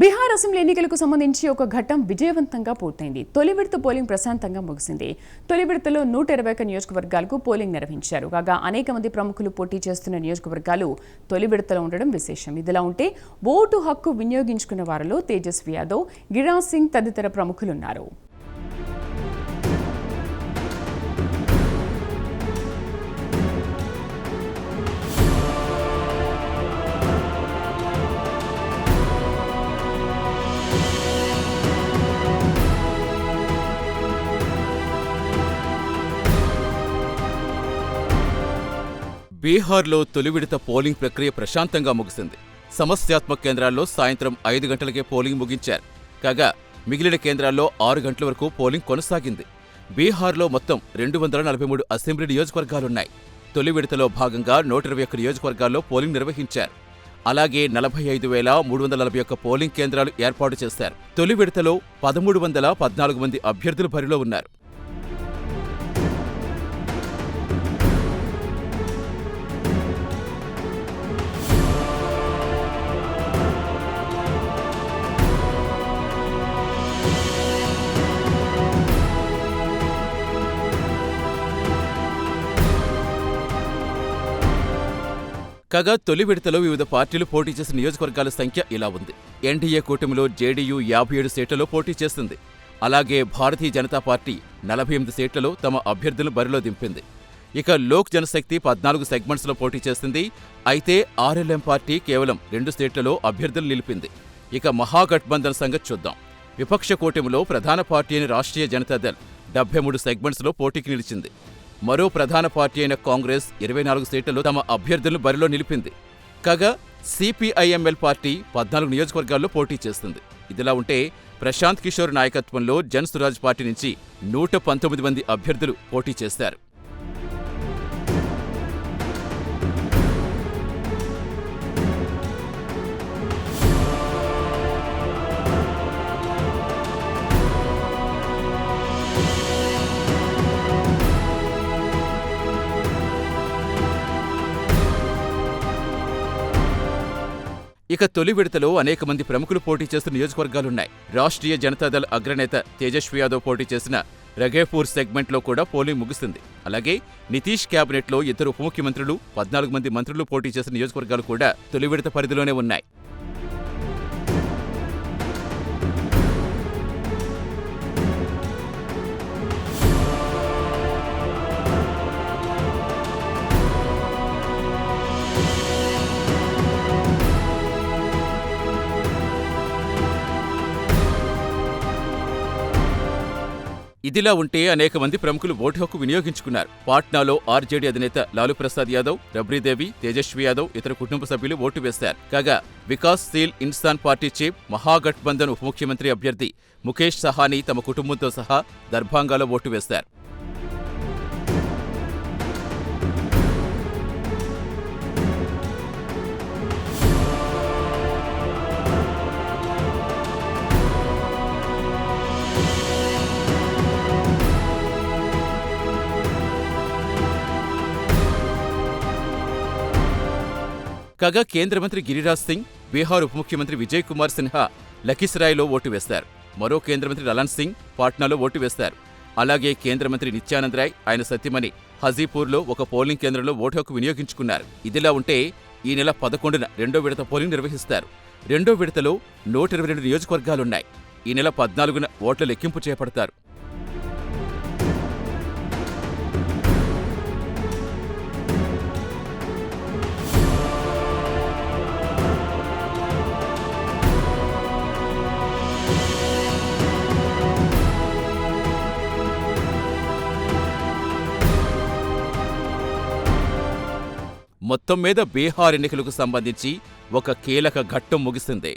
Bihar assembly ఎన్నికలకు సంబంధించి ఒక ఘట్టం విజయవంతంగా పూర్తయింది. తొలి విడత పోలింగ్ ప్రశాంతంగా ముగిసింది. తొలి విడతలో నూట ఇరవై ఒక నియోజకవర్గాలకు పోలింగ్ నిర్వహించారు. కాగా అనేక మంది ప్రముఖులు పోటీ చేస్తున్న నియోజకవర్గాలు తొలి విడతలో ఉండడం విశేషం. ఇదిలా ఉంటే ఓటు హక్కు వినియోగించుకున్న వారిలో తేజస్వి యాదవ్ గిరాజ్ సింగ్ తదితర ప్రముఖులున్నారు. బీహార్లో తొలి విడత పోలింగ్ ప్రక్రియ ప్రశాంతంగా ముగిసింది. సమస్యాత్మక కేంద్రాల్లో సాయంత్రం ఐదు గంటలకే పోలింగ్ ముగించారు. కాగా మిగిలిన కేంద్రాల్లో ఆరు గంటల వరకు పోలింగ్ కొనసాగింది. బీహార్లో మొత్తం రెండు వందల నలభై మూడు అసెంబ్లీ నియోజకవర్గాలున్నాయి. తొలి విడతలో భాగంగా నూట ఇరవై ఒక్క నియోజకవర్గాల్లో పోలింగ్ నిర్వహించారు. అలాగే నలభై ఐదు వేల మూడు వందల నలభై ఒక్క పోలింగ్ కేంద్రాలు ఏర్పాటు చేశారు. తొలి విడతలో పదమూడు వందల పద్నాలుగు మంది అభ్యర్థులు బరిలో ఉన్నారు. కాగా తొలి విడతలో వివిధ పార్టీలు పోటీ చేసిన నియోజకవర్గాల సంఖ్య ఇలా ఉంది. ఎన్డీఏ కూటమిలో జేడీయూ యాభై ఏడు సీట్లలో పోటీ చేస్తుంది. అలాగే భారతీయ జనతా పార్టీ నలభై ఎనిమిది సీట్లలో తమ అభ్యర్థులను బరిలో దింపింది. ఇక లోక్ జనశక్తి పద్నాలుగు సెగ్మెంట్స్లో పోటీ చేసింది అయితే ఆర్ఎల్ఎం పార్టీ కేవలం రెండు సీట్లలో అభ్యర్థులు నిలిపింది. ఇక మహాగఠబంధన్ సంగతి చూద్దాం. విపక్ష కూటమిలో ప్రధాన పార్టీ అయిన రాష్ట్రీయ జనతాదళ్ డెబ్బై మూడు సెగ్మెంట్స్లో పోటీకి నిలిచింది. మరో ప్రధాన పార్టీ అయిన కాంగ్రెస్ ఇరవై నాలుగు సీట్లలో తమ అభ్యర్థులను బరిలో నిలిపింది. కాగా సిపిఐఎంఎల్ పార్టీ పద్నాలుగు నియోజకవర్గాల్లో పోటీ చేస్తుంది. ఇదిలా ఉంటే ప్రశాంత్ కిషోర్ నాయకత్వంలో జన్ పార్టీ నుంచి నూట పంతొమ్మిది మంది అభ్యర్థులు పోటీ చేశారు ఇక తొలి విడతలో అనేక మంది ప్రముఖులు పోటీ చేస్తున్న నియోజకవర్గాలున్నాయి. రాష్ట్రీయ జనతాదళ్ అగ్రనేత తేజస్వి యాదవ్ పోటీ చేసిన రఘేపూర్ సెగ్మెంట్లో కూడా పోలింగ్ ముగిసింది అలాగే నితీష్ క్యాబినెట్లో ఇద్దరు ఉప ముఖ్యమంత్రులు పద్నాలుగు మంది మంత్రులు పోటీ చేసిన నియోజకవర్గాలు కూడా తొలి విడత పరిధిలోనే ఉన్నాయి. ఇదిలా ఉంటే అనేక మంది ప్రముఖులు ఓటు హక్కు వినియోగించుకున్నారు. పాట్నాలో ఆర్జేడీ అధినేత లాలూ ప్రసాద్ యాదవ్ రబ్రీదేవి తేజస్వి యాదవ్ ఇతర కుటుంబ సభ్యులు ఓటు వేశారు. కాగా వికాస్ సీల్ ఇన్సాన్ పార్టీ చీఫ్ మహాగఠబంధన్ ఉప ముఖ్యమంత్రి అభ్యర్థి ముఖేష్ సహానీ తమ కుటుంబంతో సహా దర్భాంగాలో ఓటు వేశారు. కాగా కేంద్ర మంత్రి గిరిరాజ్ సింగ్ బీహార్ ఉప ముఖ్యమంత్రి విజయ్ కుమార్ సిన్హా లఖీసరాయ్లో ఓటు వేస్తారు. మరో కేంద్ర మంత్రి లలన్ సింగ్ పాట్నాలో ఓటు వేస్తారు. అలాగే కేంద్ర మంత్రి నిత్యానంద్ రాయ్ ఆయన సత్యమణి హజీపూర్లో ఒక పోలింగ్ కేంద్రంలో ఓటు హక్కు వినియోగించుకున్నారు. ఇదిలా ఉంటే ఈ నెల పదకొండున రెండో విడత పోలింగ్ నిర్వహిస్తారు. రెండో విడతలో నూట ఇరవై రెండు నియోజకవర్గాలున్నాయి. ఈ నెల పద్నాలుగున ఓట్ల లెక్కింపు చేపడతారు. మొత్తం మీద బీహార్ ఎన్నికలకు సంబంధించి ఒక కీలక ఘట్టం ముగిసింది.